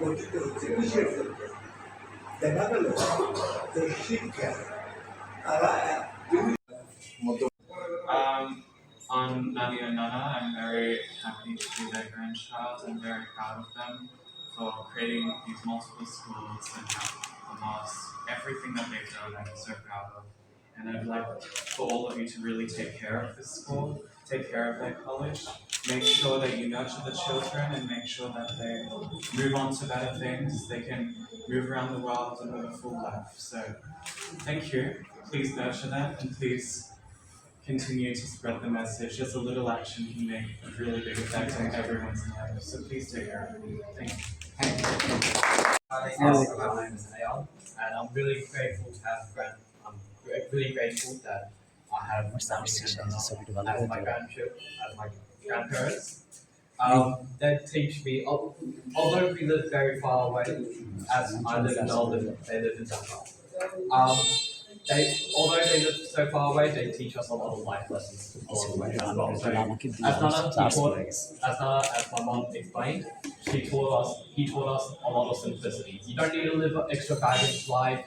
গঠিত হচ্ছে কিসের জন্য দেখা গেল যে শিক্ষা তারা এক- Um, on Nani and Nana, I'm very happy to be their grandchild. I'm very proud of them for creating these multiple schools and have a mosque. Everything that they've done, I'm so proud of. And I'd like for all of you to really take care of this school, take care of their college, make sure that you nurture the children and make sure that they move on to better things. They can move around the world and live a full life. So thank you. Please nurture them and please continue to spread the message. Just a little action can make a really big effect on everyone's life. So please take care of them. Thank you. My name is Ayon, and I'm really grateful to have grand. I'm gra- really grateful that I have Nani and Nana as my grandchildren, as my grandparents. Um, they teach me. Although we live very far away, as I live in Oldham, they live in Dhaka. Um, they, although they live so far away, they teach us a lot of life lessons along the way as well. So, as Nana, he taught, as Nana, as my mom explained, she taught us, he taught us a lot of simplicity. You don't need to live an extravagant life,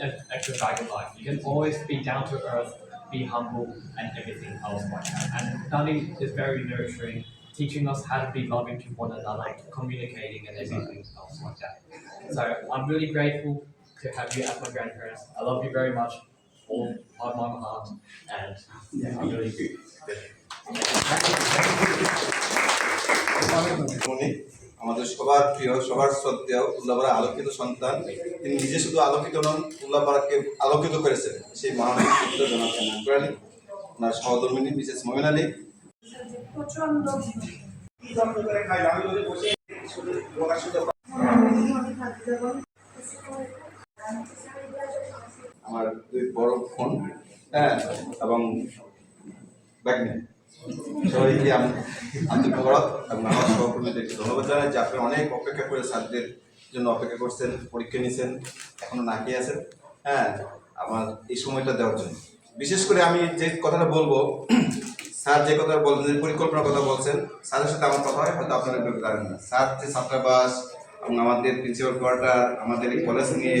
an extravagant life. You can always be down to earth, be humble, and everything else like that. And Nani is very nurturing, teaching us how to be loving to one another, communicating, and everything else like that. So I'm really grateful to have you as my grandparents. I love you very much, all of my heart, and yeah, I'm really good. আমাদের সবার প্রিয় সবার শ্রদ্ধেয় উল্লাপাড়া আলোকিত সন্তান। তিনি নিজে শুধু আলোকিত নন উল্লাপাড়াকে আলোকিত করেছেন। সেই মহান পুত্র জনাব নাকুর আলী ওনার সহধর্মিনী মিসেস মমিন আলী। আমার দুই বড় ফোন হ্যাঁ এবং ব্যাগনি সবাইকে এবং আমার সহকর্মীদেরকে ধন্যবাদ জানাই যে আপনি অনেক অপেক্ষা করে ছাত্রদের জন্য অপেক্ষা করছেন, পরীক্ষা নিয়েছেন, এখনও না খেয়ে আছেন। হ্যাঁ আমার এই সময়টা দেওয়ার জন্য। বিশেষ করে আমি যে কথাটা বলব, স্যার যে কথা বলছেন, যে পরিকল্পনার কথা বলছেন, স্যারের সাথে আমার কথা হয়, হয়তো আপনারা কেউ জানেন না। স্যার যে ছাত্রাবাস এবং আমাদের প্রিন্সিপাল কোয়ার্টার আমাদের এই কলেজ নিয়ে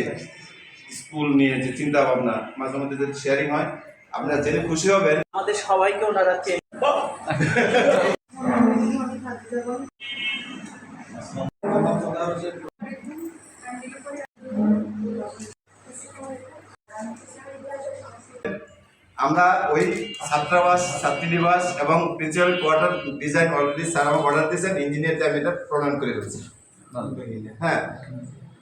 স্কুল নিয়ে যে চিন্তা ভাবনা মাঝে মধ্যে যদি শেয়ারিং হয়, আপনারা জেনে খুশি হবেন। আমাদের সবাইকে ওনারা চেন। আমরা ওই ছাত্রাবাস ছাত্রীনিবাস এবং principal quarter design already sir আমার অর্ডার দিয়েছেন ইঞ্জিনিয়ারকে আমি এটা প্রণয়ন করে ফেলছি হ্যাঁ।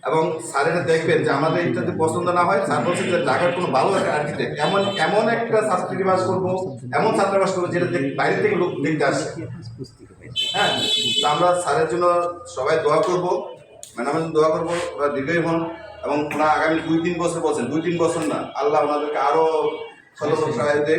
এবং স্যার এটা দেখবেন যে আমাদের এটাতে পছন্দ না হয়, স্যার বলছেন যে ঢাকার কোনো ভালো একটা আর্কিটেক্ট এমন এমন একটা ছাত্রীনিবাস করব, এমন ছাত্রাবাস করব যেটা দেখ- বাইরে থেকে লোক দেখতে আসে। হ্যাঁ তো আমরা স্যারের জন্য সবাই দোয়া করব, ম্যাডামের জন্য দোয়া করব, ওরা দীর্ঘই হন এবং ওরা আগামী দুই তিন বছর বলছেন, দুই তিন বছর না, আল্লাহ ওনাদেরকে আরও সতর্ক সহায় দেয়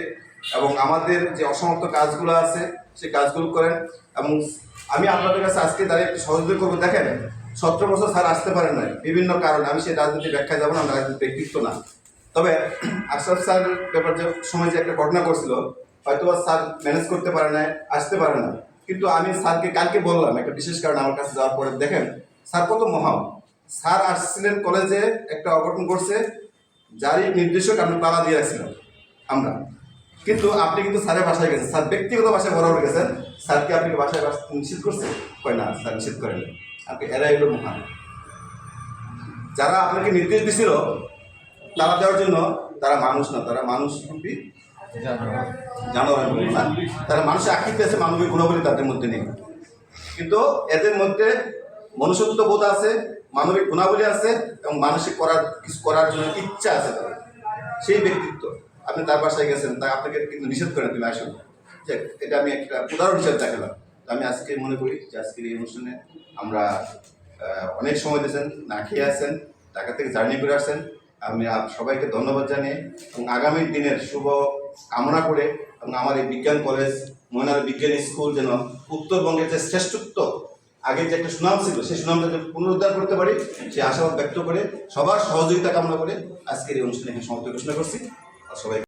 এবং আমাদের যে অসমাপ্ত কাজগুলো আছে, সেই কাজগুলো করেন। এবং আমি আপনাদের কাছে আজকে দাঁড়িয়ে একটু সহযোগিতা করব। দেখেন সতেরো বছর স্যার আসতে পারেন না বিভিন্ন কারণে। আমি সেই রাজনীতি ব্যাখ্যায় যাব না রাজনীতি ব্যক্তিত্ব না। তবে আশরাফ স্যার ব্যাপার যে, সময় যে একটা ঘটনা করছিল হয়তো স্যার ম্যানেজ করতে পারে না আসতে পারে না কিন্তু আমি স্যারকে কালকে বললাম, একটা বিশেষ কারণে আমার কাছে যাওয়ার পরে, দেখেন, স্যার কত মহান স্যার আসছিলেন কলেজে, একটা অঘটন করছে যারই নির্দেশক আমি তালা দিয়ে আমরা। কিন্তু আপনি কিন্তু স্যারের বাসায় গেছেন। স্যার ব্যক্তিগত বাসায় বরাবর গেছেন। স্যারকে আপনি বাসায় বাস- নিষেধ করছেন? কয়, না, স্যার নিষেধ করেন আপনি, এরা এগুলো মহান। যারা আপনাকে নির্দেশ দিছিল তারা দেওয়ার জন্য, তারা মানুষ না, তারা মানুষ রূপী জানোয়ার না? তারা মানুষের আকৃতি আছে মানবিক গুণাবলী তাদের মধ্যে নেই। কিন্তু এদের মধ্যে মনুষ্যত্ব বোধ আছে, মানবিক গুণাবলী আছে, এবং মানসিক করার, কিছু করার জন্য ইচ্ছা আছে তাদের। সেই ব্যক্তিত্ব, আপনি তার বাসায় গেছেন, তাই আপনাকে কিন্তু নিষেধ করেন তুমি আসুন। এটা আমি একটা উদাহরণ হিসেবে দেখালাম। তো আমি আজকে মনে করি যে আজকের এই অনুষ্ঠানে আমরা অনেক সময় দিয়েছেন, না খেয়ে আসছেন, ঢাকা থেকে জার্নি করে আসছেন। আমি সবাইকে ধন্যবাদ জানিয়ে এবং আগামী দিনের শুভ কামনা করে এবং আমার এই বিজ্ঞান কলেজ, ময়নার বিজ্ঞান স্কুল যেন উত্তরবঙ্গের যে শ্রেষ্ঠত্ব আগে যে একটা সুনাম ছিল, সেই সুনামটা যেন পুনরুদ্ধার করতে পারি, সেই আশাবাদ ব্যক্ত করে সবার সহযোগিতা কামনা করে আজকের এই অনুষ্ঠানে সমাপ্ত ঘোষণা করছি। আর সবাই